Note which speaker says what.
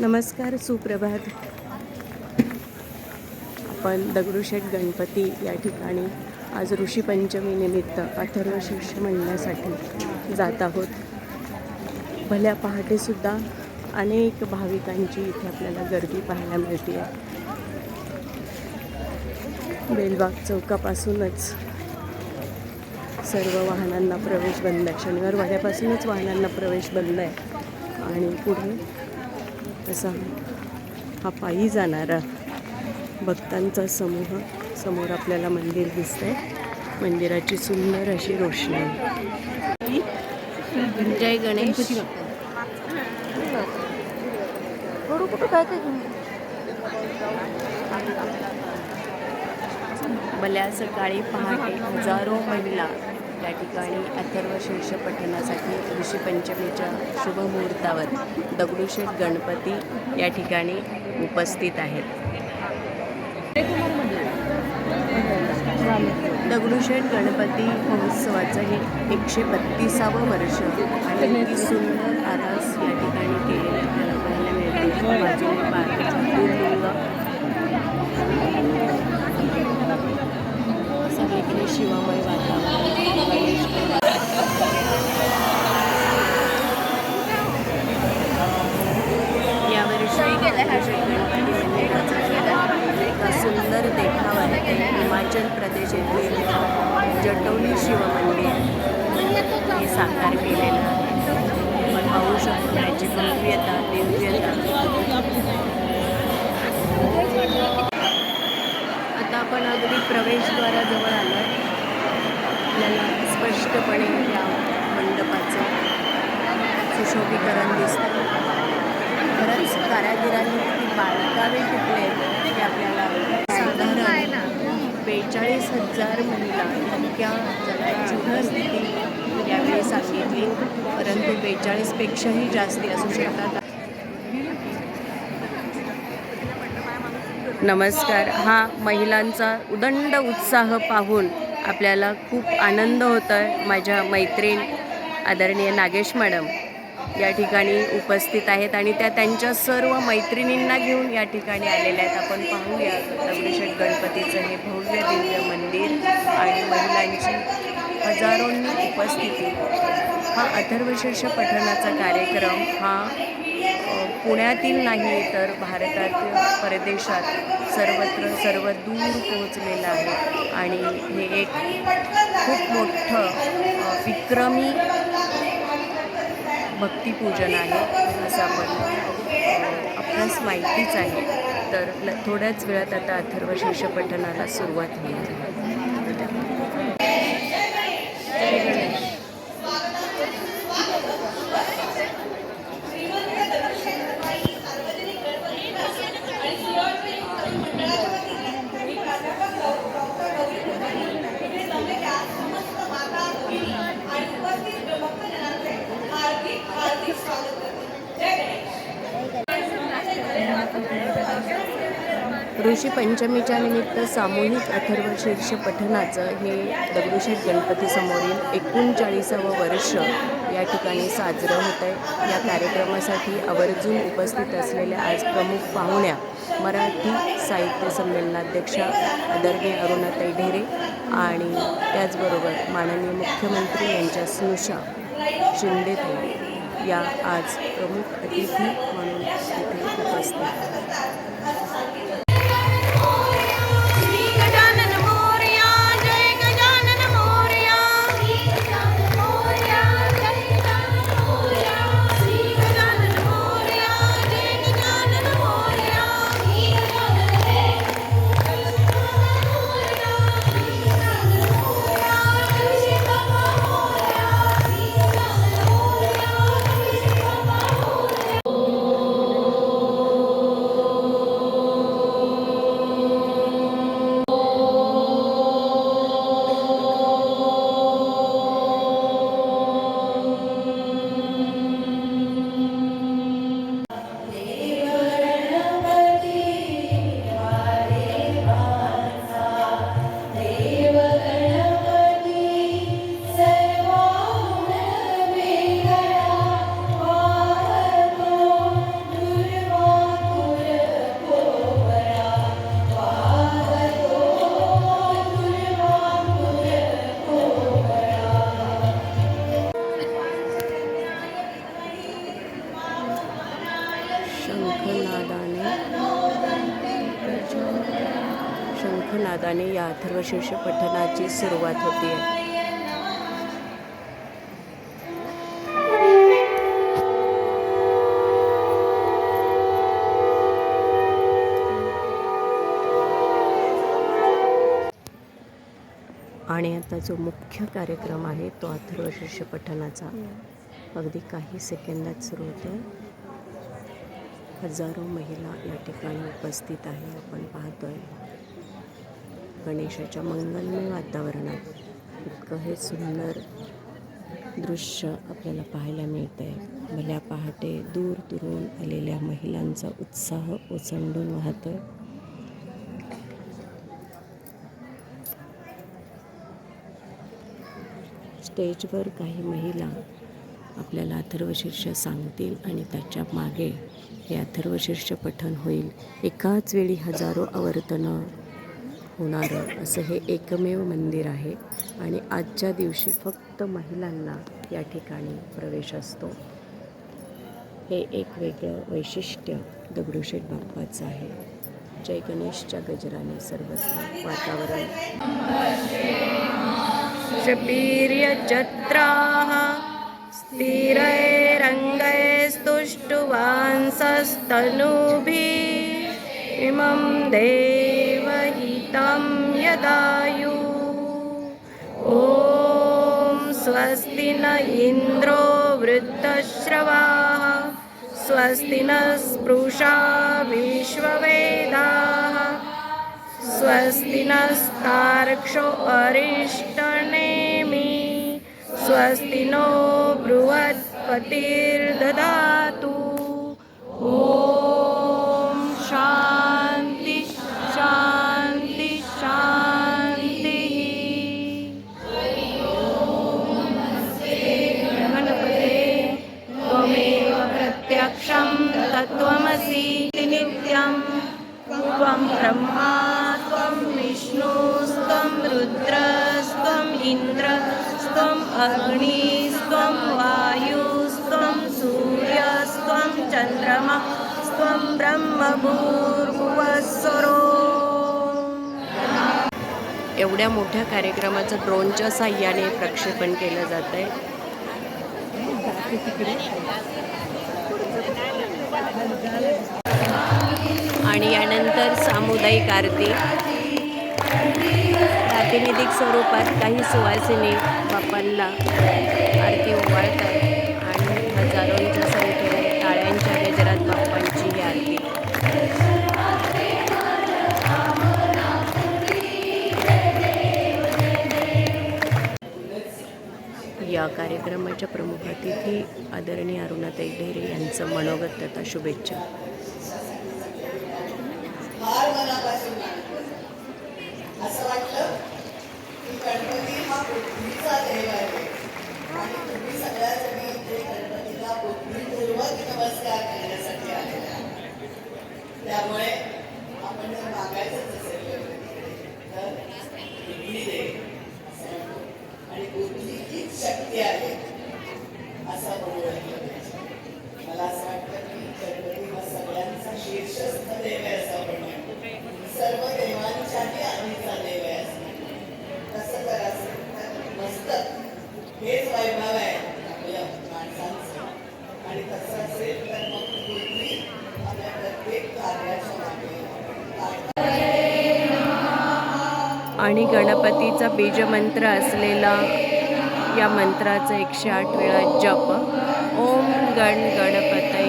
Speaker 1: नमस्कार सुप्रभात. आपण दगडूशेठ गणपती या ठिकाणी आज ऋषीपंचमीनिमित्त अथर्व शिष्य म्हणण्यासाठी जात आहोत. भल्या पहाटेसुद्धा अनेक भाविकांची इथे आपल्याला गर्दी पाहायला मिळते आहे बेलबाग चौकापासूनच सर्व वाहनांना प्रवेश बंद आहे शनिवार वाड्यापासूनच वाहनांना प्रवेश बंद आहे. आणि पुढे असा हा पायी जाणारा भक्तांचा समूह समोर आपल्याला मंदिर दिसतंय. मंदिराची सुंदर अशी रोषणाई जय गणेश. भल्या सकाळी पहाटे हजारो महिला या ठिकाणी अथर्व शीर्ष पठणासाठी ऋषीपंचमीच्या शुभमुहूर्तावर दगडूशेठ गणपती या ठिकाणी उपस्थित आहेत. दगडूशेठ गणपती महोत्सवाचं हे एकशे बत्तीसावं वर्ष आणि सुंदर आरास या ठिकाणी केलेली आपल्याला पाहायला मिळते. बाजूने पार्क सगळीकडे शिवामय वातावरण. सुंदर देखाव आहे हिमाचल प्रदेश येथील जटोली शिवमंदिर हे साकार केलेलं आहे. आपण पाहू शकतो त्याची भव्यता दिव्यता. आपण अगदी प्रवेशद्वाराजवळ आलो आपल्याला स्पष्टपणे या मंडपाचं सुशोभीकरण दिसतं खरंच कारागिरांनी किती बारकावे टिपले ते आपल्याला साधारण बेचाळीस हजार महिला इतक्या जगाची यावेळी सांगितली परंतु बेचाळीसपेक्षाही जास्ती असू शकतात. नमस्कार. हा महिलांचा उदंड उत्साह पाहून आपल्याला खूप आनंद होत आहे माझ्या मैत्रीण आदरणीय नागेश मॅडम या ठिकाणी उपस्थित आहेत आणि त्या त्यांच्या सर्व मैत्रिणींना घेऊन या ठिकाणी आलेल्या आहेत. आपण पाहूया. दगडूशेठ गणपतीचं हे भव्य दिव्य मंदिर आणि महिलांची हजारोंनी उपस्थिती. हा अथर्वशीर्ष पठणाचा कार्यक्रम हा पुण्यातील नाही तर भारतातील परदेशात सर्वत्र सर्व दूर पोहोचलेला आहे. आणि हे एक खूप मोठं विक्रमी भक्तिपूजन आहे असं आपण आपल्यास माहितीच आहे. तर थोड्याच वेळात आता अथर्वशीर्ष पठनाला पठणाला सुरुवात होईल. ऋषी पंचमीच्या निमित्त सामूहिक अथर्व शीर्ष पठणाचं हे दगडूशेठ गणपतीसमोरील एकोणचाळीसावं वर्ष या ठिकाणी साजरं होत आहे या कार्यक्रमासाठी आवर्जून उपस्थित असलेल्या आज प्रमुख पाहुण्या मराठी साहित्य संमेलनाध्यक्षा आदरणीय अरुणाताई ढेरे आणि त्याचबरोबर माननीय मुख्यमंत्री यांच्या स्नुषा शिंदे या आज प्रमुख अतिथी म्हणून तिथे उपस्थित. आणि या अथर्वशीर्ष पठणाची सुरुवात होती. आणि आता जो मुख्य कार्यक्रम आहे तो अथर्वशीर्ष पठणाचा अगदी काही सेकंदात सुरू होतो हजारो महिला या ठिकाणी उपस्थित आहे. आपण पाहतोय. गणेशाच्या मंगलमय वातावरणात इतकं हे सुंदर दृश्य आपल्याला पाहायला मिळतंय. भल्या पहाटे दूर दुरून आलेल्या महिलांचा उत्साह ओसंडून आहे स्टेजवर काही महिला आपल्याला अथर्वशीर्ष सांगतील आणि त्याच्यामागे हे अथर्वशीर्ष पठण होईल. एकाच वेळी हजारो आवर्तनं होणारं असं हे एकमेव मंदिर आहे आणि आजच्या दिवशी फक्त महिलांना या ठिकाणी प्रवेश असतो. हे एक वेगळं वैशिष्ट्य दगडूशेठ बाप्पाचं आहे. जय गणेशच्या गजराने सर्वत्र वातावरण. शपीर्यजत्राः स्थिरैरङ्गैस्तुष्टुवांसस्तनूभिः इमं देवहितं यदायु। ॐ स्वस्ति न इन्द्रो वृद्धश्रवाः स्वस्ति न स्पृशा विश्ववेदाः स्वस्ति नस्तार्क्ष्यो अरिष्टनेमि स्वस्ति नो बृहत्पतिर्ददातु त्वं ब्रह्मा त्वं विष्णुस्त्वं रुद्रस्त्वम् इन्द्रस्त्वम् अग्निस्त्वं वायुस्त्वं सूर्यस्त्वं चन्द्रमा स्त्वं ब्रह्मभूर्भुवस्वरो। एवढ्या मोठ्या कार्यक्रमाचं ड्रोनच्या साह्याने प्रक्षेपण केलं जात आहे आणि यानंतर सामुदायिक आरती. प्रातिनिधिक स्वरूपात काही सुवासिनी बाप्पांना आरती ओवाळतात आणि हजारोंच्या संख्येने टाळ्यांच्या गजरात बाप्पांची ही आरती. या कार्यक्रमाच्या प्रमुख अतिथी आदरणीय अरुणाताई ढेरे यांचं मनोगत तथा शुभेच्छा.
Speaker 2: असं वाटलं की गणपती हा पृथ्वीचा देव आहे. आणि तुम्ही सगळ्या जणी इथे गणपतीला पृथ्वीपूर्वक नमस्कार करण्यासाठी आलेल्या त्यामुळे आपण जर असेल गणपतीकडे, तर पृथ्वी दे असं म्हणतो. आणि पृथ्वी हीच शक्ती आहे असं आपण ओळखलं पाहिजे. मला असं वाटतं की गणपती हा सगळ्यांचा शीर्षस्थ देव आहे असं आपण म्हणतो सर्व देवांच्याही आधीचा देव आहे असं म्हणतो तसं जर असेल तर मस्तक हेच वैभव आहे आपल्या माणसांचं आणि तसं असेल तर मग पृथ्वी आपल्या प्रत्येक कार्याच्या मागे
Speaker 1: आणि गणपतीचा बीजमंत्र असलेला या मंत्राचा एकशे आठ वेळा जप. ओम गण गणपती